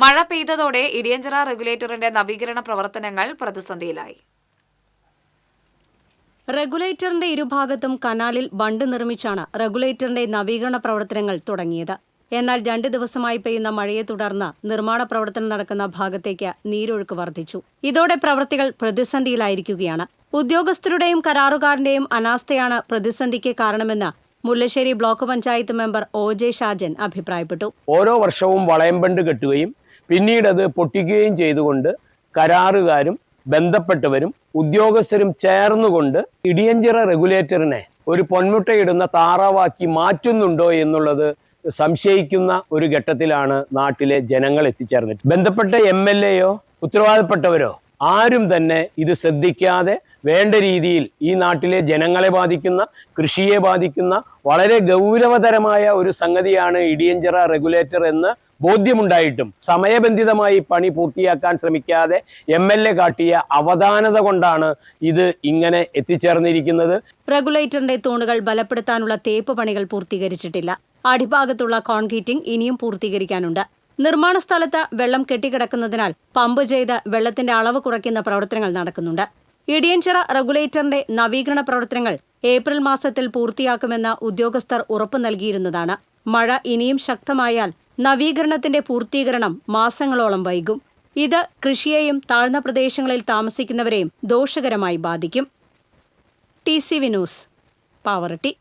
മഴ പെയ്തതോടെ ഇടിയഞ്ചിറ റെഗുലേറ്ററിന്റെ നവീകരണ പ്രവർത്തനങ്ങൾ പ്രതിസന്ധിയിലായി. റെഗുലേറ്ററിന്റെ ഇരുഭാഗത്തും കനാലിൽ ബണ്ട് നിർമ്മിച്ചാണ് റെഗുലേറ്ററിന്റെ നവീകരണ പ്രവർത്തനങ്ങൾ തുടങ്ങിയത്. എന്നാൽ രണ്ട് ദിവസമായി പെയ്യുന്ന മഴയെ തുടർന്ന് നിർമ്മാണ പ്രവർത്തനം നടക്കുന്ന ഭാഗത്തേക്ക് നീരൊഴുക്ക് വർദ്ധിച്ചു. ഇതോടെ പ്രവൃത്തികൾ പ്രതിസന്ധിയിലായിരിക്കുകയാണ്. ഉദ്യോഗസ്ഥരുടെയും കരാറുകാരന്റെയും അനാസ്ഥയാണ് പ്രതിസന്ധിക്ക് കാരണമെന്ന് Mullassery block panchayat member O J Shajan അഭിപ്രായപ്പെട്ടു. ഓരോ വർഷവും വളയംബണ്ട് കെട്ടുകയും പിന്നീട് അത് പൊട്ടിക്കുകയും ചെയ്തുകൊണ്ട് കരാറുകാരും ബന്ധപ്പെട്ടവരും ഉദ്യോഗസ്ഥരും ചേർന്നുകൊണ്ട് ഇടിയഞ്ചിറ റെഗുലേറ്ററിനെ ഒരു പൊന്മുട്ടയിടുന്ന താറാവാക്കി മാറ്റുന്നുണ്ടോ എന്നുള്ളത് സംശയിക്കുന്ന ഒരു ഘട്ടത്തിലാണ് നാട്ടിലെ ജനങ്ങൾ എത്തിച്ചേർന്നിട്ട്. ബന്ധപ്പെട്ട എം എൽ എയോ ഉത്തരവാദപ്പെട്ടവരോ ആരും തന്നെ ഇത് ശ്രദ്ധിക്കാതെ വേണ്ട രീതിയിൽ ഈ നാട്ടിലെ ജനങ്ങളെ ബാധിക്കുന്ന കൃഷിയെ ബാധിക്കുന്ന വളരെ ഗൗരവതരമായ ഒരു സംഗതിയാണ് ഇടിയഞ്ചിറ റെഗുലേറ്റർ എന്ന് ബോധ്യമുണ്ടായിട്ടും സമയബന്ധിതമായി പണി പൂർത്തിയാക്കാൻ ശ്രമിക്കാതെ എം എൽ എ കാട്ടിയ അവധാനത കൊണ്ടാണ് ഇത് ഇങ്ങനെ എത്തിച്ചേർന്നിരിക്കുന്നത്. റെഗുലേറ്ററിന്റെ തൂണുകൾ ബലപ്പെടുത്താനുള്ള തേപ്പ് പണികൾ പൂർത്തീകരിച്ചിട്ടില്ല. അടിഭാഗത്തുള്ള കോൺക്രീറ്റിംഗ് ഇനിയും പൂർത്തീകരിക്കാനുണ്ട്. നിർമ്മാണ സ്ഥലത്ത് വെള്ളം കെട്ടിക്കിടക്കുന്നതിനാൽ പമ്പ് ചെയ്ത് വെള്ളത്തിന്റെ അളവ് കുറയ്ക്കുന്ന പ്രവർത്തനങ്ങൾ നടക്കുന്നുണ്ട്. ഇടിയഞ്ചിറ റെഗുലേറ്ററിന്റെ നവീകരണ പ്രവർത്തനങ്ങൾ ഏപ്രിൽ മാസത്തിൽ പൂർത്തിയാക്കുമെന്ന് ഉദ്യോഗസ്ഥർ ഉറപ്പു നൽകിയിരുന്നതാണ്. മഴ ഇനിയും ശക്തമായാൽ നവീകരണത്തിന്റെ പൂർത്തീകരണം മാസങ്ങളോളം വൈകും. ഇത് കൃഷിയെയും താഴ്ന്ന പ്രദേശങ്ങളിൽ താമസിക്കുന്നവരെയും ദോഷകരമായി ബാധിക്കും. T C Vinoos Pavaratti.